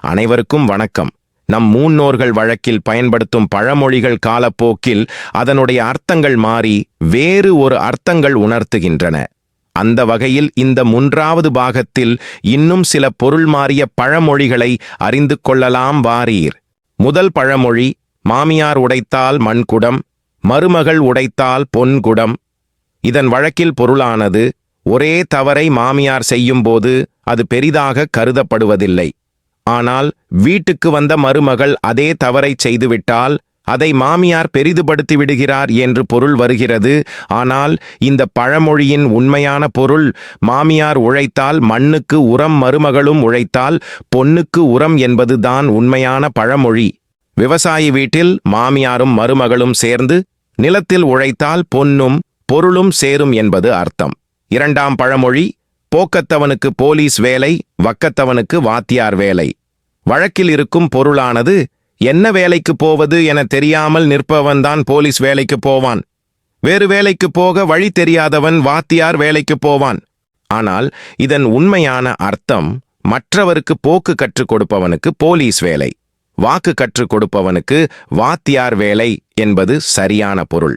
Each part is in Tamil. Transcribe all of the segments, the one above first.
அனைவருக்கும் வணக்கம். நம் மூன்னோர்கள் வழக்கில் பயன்படுத்தும் பழமொழிகள் காலப்போக்கில் அதனுடைய அர்த்தங்கள் மாறி வேறு ஒரு அர்த்தங்கள் உணர்த்துகின்றன. அந்த வகையில் இந்த மூன்றாவது பாகத்தில் இன்னும் சில பொருள் மாறிய பழமொழிகளை அறிந்து கொள்ளலாம் வாரீர். முதல் பழமொழி மாமியார் உடைத்தால் மண்குடம் மருமகள் உடைத்தால் பொன்குடம். இதன் வழக்கில் பொருளானது ஒரே தவறை மாமியார் செய்யும்போது அது பெரிதாக கருதப்படுவதில்லை. ஆனால் வீட்டுக்கு வந்த மருமகள் அதே தவறை செய்துவிட்டால் அதை மாமியார் பெரிதுபடுத்தி விடுகிறார் என்று பொருள் வருகிறது. ஆனால் இந்த பழமொழியின் உண்மையான பொருள் மாமியார் உழைத்தால் மண்ணுக்கு உரம் மருமகளும் உழைத்தால் பொன்னுக்கு உரம் என்பதுதான் உண்மையான பழமொழி. விவசாயி வீட்டில் மாமியாரும் மருமகளும் சேர்ந்து நிலத்தில் உழைத்தால் பொன்னும் பொருளும் சேரும் என்பது அர்த்தம். இரண்டாம் பழமொழி போக்கத்தவனுக்கு போலீஸ் வேலை வக்கத்தவனுக்கு வாத்தியார் வேலை. வழக்கில் இருக்கும் பொருளானது என்ன வேலைக்கு போவது என தெரியாமல் நிற்பவன்தான் போலீஸ் வேலைக்கு போவான். வேறு வேலைக்கு போக வழி தெரியாதவன் வாத்தியார் வேலைக்கு போவான். ஆனால் இதன் உண்மையான அர்த்தம் மற்றவருக்கு போக்கு கற்றுக் கொடுப்பவனுக்கு போலீஸ் வேலை. வாக்கு கற்றுக் கொடுப்பவனுக்கு வாத்தியார் வேலை என்பது சரியான பொருள்.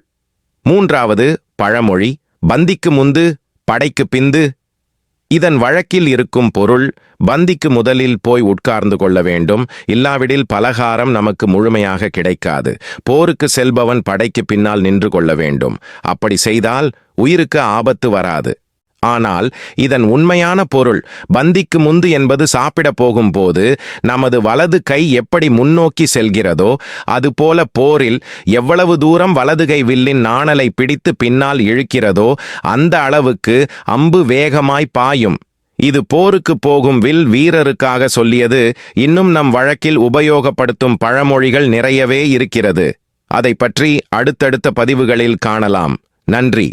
மூன்றாவது பழமொழி பந்திக்கு முந்து படைக்கு பிந்து இதன் வழக்கில் இருக்கும் பொருள் பந்திக்கு முதலில் போய் உட்கார்ந்து கொள்ள வேண்டும். இல்லாவிடில் பலகாரம் நமக்கு முழுமையாக கிடைக்காது. போருக்கு செல்பவன் படைக்கு பின்னால் நின்று கொள்ள வேண்டும். அப்படி செய்தால் உயிருக்கு ஆபத்து வராது. ஆனால் இதன் உண்மையான பொருள் பந்திக்கு முந்து என்பது சாப்பிடப் போகும்போது நமது வலது கை எப்படி முன்னோக்கி செல்கிறதோ அதுபோல போரில் எவ்வளவு தூரம் வலது கை வில்லின் நாணலை பிடித்து பின்னால் இழுக்கிறதோ அந்த அளவுக்கு அம்பு வேகமாய் பாயும். இது போருக்கு போகும் வில் வீரருக்காக சொல்லியது இன்னும் நம் வழக்கில் உபயோகப்படுத்தும் பழமொழிகள் நிறையவே இருக்கிறது. அதை பற்றி அடுத்தடுத்த பதிவுகளில் காணலாம். நன்றி.